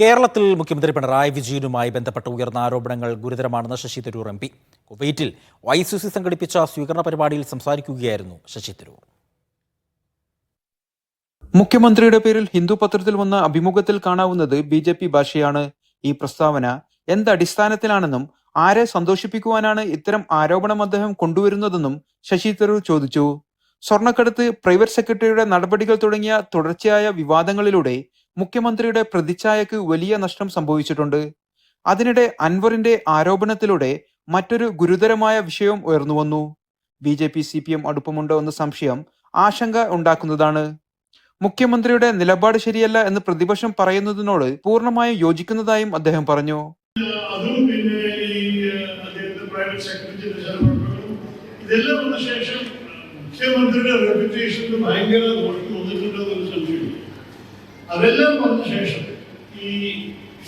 കേരളത്തിൽ മുഖ്യമന്ത്രി പിണറായി വിജയനുമായി ബന്ധപ്പെട്ട ഉയർന്ന ആരോപണങ്ങൾ ഗുരുതരമാണെന്ന് ശശി തരൂർ എം പി. കുവൈറ്റിൽ വൈ സി സി സംഘടിപ്പിച്ച സ്വീകരണ പരിപാടിയിൽ സംസാരിക്കുകയായിരുന്നു ശശി തരൂർ. മുഖ്യമന്ത്രിയുടെ പേരിൽ ഹിന്ദു പത്രത്തിൽ വന്ന അഭിമുഖത്തിൽ കാണാവുന്നത് ബി ജെ പി ഭാഷയാണ്. ഈ പ്രസ്താവന എന്തടിസ്ഥാനത്തിലാണെന്നും ആരെ സന്തോഷിപ്പിക്കുവാനാണ് ഇത്തരം ആരോപണം അദ്ദേഹം കൊണ്ടുവരുന്നതെന്നും ശശി തരൂർ ചോദിച്ചു. സ്വർണക്കടത്ത് പ്രൈവറ്റ് സെക്രട്ടറിയുടെ നടപടികൾ തുടങ്ങിയ തുടർച്ചയായ വിവാദങ്ങളിലൂടെ മുഖ്യമന്ത്രിയുടെ പ്രതിച്ഛായക്ക് വലിയ നഷ്ടം സംഭവിച്ചിട്ടുണ്ട്. അതിനിടെ അൻവറിന്റെ ആരോപണത്തിലൂടെ മറ്റൊരു ഗുരുതരമായ വിഷയം ഉയർന്നു വന്നു. B J P C P M അടുപ്പമുണ്ടോ എന്ന സംശയം ആശങ്ക ഉണ്ടാക്കുന്നതാണ്. മുഖ്യമന്ത്രിയുടെ നിലപാട് ശരിയല്ല എന്ന് പ്രതിപക്ഷം പറയുന്നതിനോട് പൂർണമായും യോജിക്കുന്നതായും അദ്ദേഹം പറഞ്ഞു. ഇതെല്ലാം ശേഷം മുഖ്യമന്ത്രിയുടെ റെപ്യൂട്ടേഷന് ഭയങ്കര ദോഷം സംശയമില്ല അതെല്ലാം വന്ന ശേഷം ഈ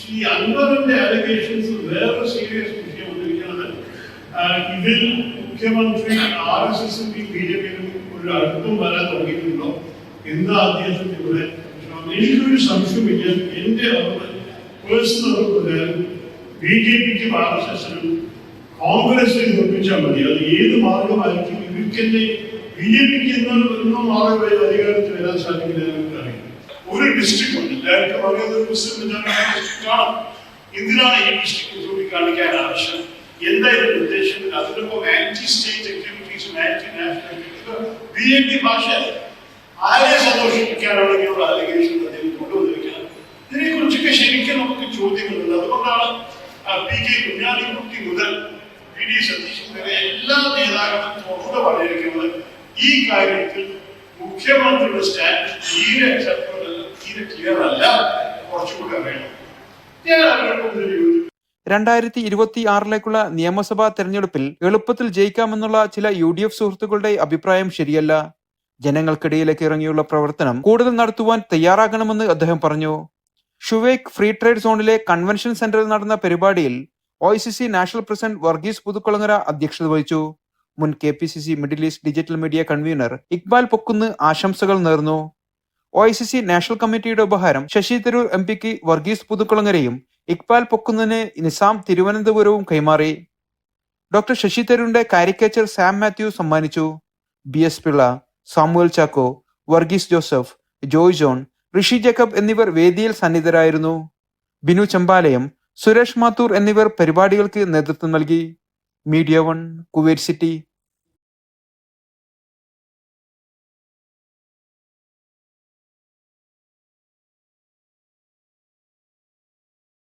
ഈ അൻവറിന്റെ അലിഗേഷൻസ് വേറെ സീരിയസ് വിഷയം വന്നിരിക്കുന്നത് ആ, ഇതിൽ മുഖ്യമന്ത്രി ആർ എസ് എസിന്റെയും ബി ജെ പിയിലും ഒരു അടുപ്പം വരാൻ തുടങ്ങിയിട്ടുണ്ടോ? എന്താ അദ്ദേഹത്തിന്റെ ഇവിടെ എനിക്കൊരു സംശയമില്ല അറിവ് പേഴ്സണൽ ബി ജെ പിക്കും ആർ എസ് എസിനും കോൺഗ്രസിൽ നിർമ്മിച്ചാൽ മതി. അത് ഏത് മാർഗമായിരിക്കും? ഇവർക്കെന്നെ ബി ജെ പിക്ക് ഒന്നും മാറി അധികാരത്തിൽ വരാൻ സാധിക്കില്ല ഉണ്ട് എല്ലാവർക്കും അറിയാവുന്ന ഒരു മുസ്ലിം ആണ് എന്തിനാണ് ഈ ഡിസ്ട്രിക്ട് ചൂണ്ടിക്കാണിക്കാൻ ആവശ്യം എന്തായാലും ഉദ്ദേശം അതിനൊപ്പം ആന്റി സ്റ്റേറ്റ് ആക്ടിവിറ്റീസും anti national B N D ഭാഷ ആരെ സന്തോഷിപ്പിക്കാനാണ് ഇങ്ങനെയുള്ള അലിഗേഷൻ അദ്ദേഹം കൊണ്ടുവന്നിരിക്കുന്നത് ഇതിനെക്കുറിച്ചൊക്കെ ശരിക്കും നമുക്ക് ചോദ്യങ്ങളുണ്ട് അതുകൊണ്ടാണ് പി കെ കുഞ്ഞാലിക്കുട്ടി മുതൽ പി ഡി സതീശൻ വരെ എല്ലാ നേതാക്കളും തുറന്നു പറഞ്ഞിരിക്കുന്നത് ഈ കാര്യത്തിൽ മുഖ്യമന്ത്രിയുടെ സ്റ്റാൻഡ് തീരെ തീരെ അല്ല കുറച്ചുകൂടി യോജിക്കുന്നു രണ്ടായിരത്തി ഇരുപത്തി ആറിലേക്കുള്ള നിയമസഭാ തെരഞ്ഞെടുപ്പിൽ എളുപ്പത്തിൽ ജയിക്കാമെന്നുള്ള ചില യു ഡി എഫ് സുഹൃത്തുക്കളുടെ അഭിപ്രായം ശരിയല്ല. ജനങ്ങൾക്കിടയിലേക്ക് ഇറങ്ങിയുള്ള പ്രവർത്തനം കൂടുതൽ നടത്തുവാൻ തയ്യാറാകണമെന്ന് അദ്ദേഹം പറഞ്ഞു. ഷുവേക് ഫ്രീ ട്രേഡ് സോണിലെ കൺവെൻഷൻ സെന്ററിൽ നടന്ന പരിപാടിയിൽ O national president Varghese Puthukulangara അധ്യക്ഷത വഹിച്ചു. മുൻ K P C C middle east digital media convener Iqbal Pokkunnu ആശംസകൾ നേർന്നു. O I C C national കമ്മിറ്റിയുടെ ഉപഹാരം ശശി തരൂർ എം പിക്ക് വർഗീസ് പുതുക്കുളങ്ങരയും ഇക്ബാൽ പൊക്കുന്നതിന് നിസാം തിരുവനന്തപുരവും കൈമാറി. ഡോക്ടർ ശശി തരൂരിന്റെ കാരിക്കേച്ചർ സാം മാത്യു സമ്മാനിച്ചു. ബി എസ് പിള്ള സാമുവൽ ചാക്കോ വർഗീസ് ജോസഫ് ജോയ് ജോൺ ഋഷി ജേക്കബ് എന്നിവർ വേദിയിൽ സന്നിധരായിരുന്നു. ബിനു ചമ്പാലയം സുരേഷ് മാത്തൂർ എന്നിവർ പരിപാടികൾക്ക് നേതൃത്വം നൽകി. Media one Kuwait city.